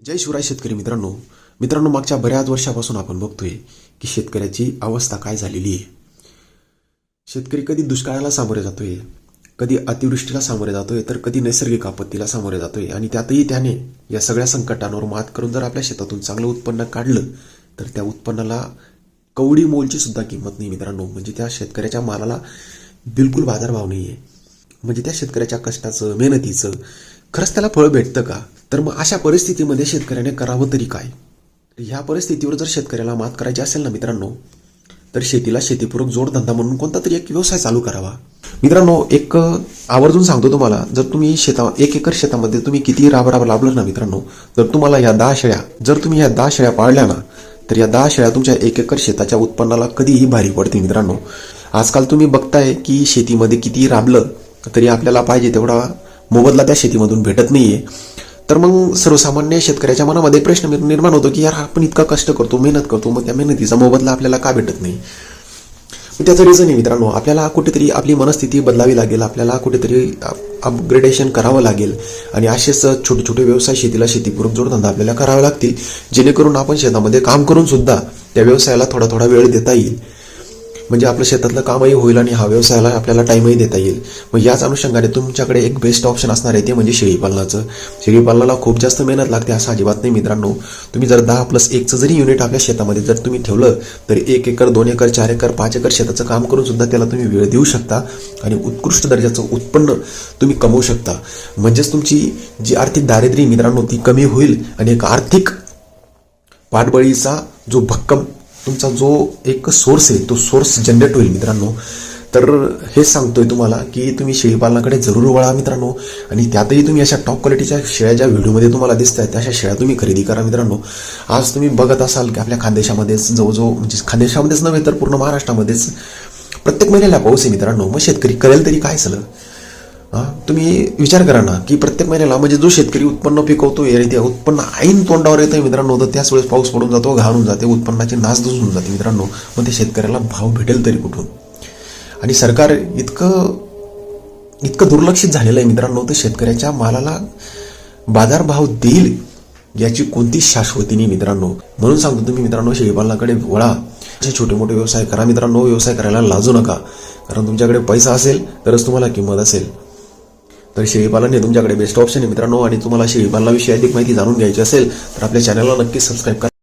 जय शिवराय शेतकरी मित्रांनो. मित्रांनो मागच्या बऱ्याच वर्षापासून आपण बघतोय की शेतकऱ्याची अवस्था काय झालेली आहे. शेतकरी कधी दुष्काळाला सामोरे जातोय कधी अतिवृष्टीला सामोरे जातोय तर कधी नैसर्गिक आपत्तीला सामोरे जातोय. आणि त्यातही त्याने या सगळ्या संकटांवर मात करून जर आपल्या शेतातून चांगलं उत्पन्न काढलं तर त्या उत्पन्नाला कवडी मोलची सुद्धा किंमत नाही मित्रांनो. म्हणजे त्या शेतकऱ्याच्या मालाला बिलकुल बाजारभाव नाही आहे म्हणजे त्या शेतकऱ्याच्या कष्टाचं मेहनतीचं खरंच त्याला फळ भेटतं का? तर मग अशा परिस्थितीमध्ये शेतकऱ्याने करावं तरी काय? ह्या परिस्थितीवर जर शेतकऱ्याला मात करायची असेल ना मित्रांनो तर शेतीला शेतीपूरक जोडधंदा म्हणून कोणता तरी एक व्यवसाय चालू करावा. मित्रांनो एक आवर्जून सांगतो तुम्हाला जर तुम्ही शेता एक एकर शेतामध्ये तुम्ही किती राब राब लाभलं ना मित्रांनो जर तुम्हाला या दहा शेळ्या जर तुम्ही या दहा शेळ्या पाळल्या ना तर या दहा शेळ्या तुमच्या एक एकर शेताच्या उत्पन्नाला कधीही भारी पडते मित्रांनो. आजकाल तुम्ही बघताय की शेतीमध्ये किती राबलं तरी आपल्याला पाहिजे तेवढा मोबदला त्या शेतीमधून भेटत नाहीये. तर मग सर्वसामान्य शेतकऱ्याच्या मनामध्ये प्रश्न निर्माण होतो की यार आपण इतका कष्ट करतो मेहनत करतो मग त्या मेहनतीचा मोबदला आपल्याला का भेटत नाही? मग त्याचं रिझन आहे मित्रांनो. आपल्याला कुठेतरी आपली मनस्थिती बदलावी लागेल आपल्याला कुठेतरी अपग्रेडेशन करावं लागेल आणि असेच छोटे छोटे व्यवसाय शेतीला शेतीपूरक जोडधंदा आपल्याला करावे लागतील जेणेकरून आपण शेतामध्ये काम करून सुद्धा त्या व्यवसायाला थोडा थोडा वेळ देता येईल. म्हणजे आपलं शेतातलं कामही होईल आणि हा व्यवसायाला आपल्याला टाईमही देता येईल. मग याच अनुषंगाने तुमच्याकडे एक बेस्ट ऑप्शन असणार आहे ते म्हणजे शेळीपालनाचं शेळीपालनाला खूप जास्त मेहनत लागते असं अजिबात नाही मित्रांनो. तुम्ही जर दहा प्लस एकचं जरी युनिट आपल्या शेतामध्ये जर तुम्ही ठेवलं तर एक एकर दोन एकर चार एकर पाच एकर शेताचं काम करून सुद्धा त्याला तुम्ही वेळ देऊ शकता आणि उत्कृष्ट दर्जाचं उत्पन्न तुम्ही कमवू शकता. म्हणजेच तुमची जी आर्थिक दारिद्र्य मित्रांनो ती कमी होईल आणि एक आर्थिक पाठबळीचा जो भक्कम तुमचा जो एक सोर्स आहे तो सोर्स जनरेट होईल मित्रांनो. तर हे सांगतोय तुम्हाला की तुम्ही शेळीपालनाकडे जरूर वळा मित्रांनो. आणि त्यातही तुम्ही अशा टॉप क्वालिटीच्या शेळ्या ज्या व्हिडिओमध्ये तुम्हाला दिसत आहेत अशा शेळ्या तुम्ही खरेदी करा मित्रांनो. आज तुम्ही बघत असाल की आपल्या खानदेशामध्येच जवळजवळ म्हणजे खानदेशामध्येच नव्हे तर पूर्ण महाराष्ट्रामध्येच प्रत्येक महिन्याला पाऊस आहे मित्रांनो. मग शेतकरी करेल तरी काय झालं हां? तुम्ही विचार करा ना की प्रत्येक महिन्याला म्हणजे जो शेतकरी उत्पन्न पिकवतो आणि ते उत्पन्न ऐन तोंडावर येतं मित्रांनो तर त्याच वेळेस पाऊस पडून जातो घालून जाते उत्पन्नाची नासधूस होऊन जाते मित्रांनो. मग ते शेतकऱ्याला भाव भेटेल तरी कुठून? आणि सरकार इतकं इतकं दुर्लक्षित झालेलं आहे मित्रांनो तर शेतकऱ्याच्या मालाला बाजारभाव देईल याची कोणतीच शाश्वती नाही मित्रांनो. म्हणून सांगतो तुम्ही मित्रांनो शेळीपालनाकडे वळा. असे छोटे मोठे व्यवसाय करा मित्रांनो व्यवसाय करायला लाजू नका. कारण तुमच्याकडे पैसा असेल तरच तुम्हाला किंमत असेल. तर शेळीपालन हे तुमच्याकडे बेस्ट ऑप्शन आहे मित्रांनो. आणि तुम्हाला शेळीपालनाविषयी अधिक माहिती जाणून घ्यायची असेल तर आपल्या चॅनलला नक्की सबस्क्राईब करा.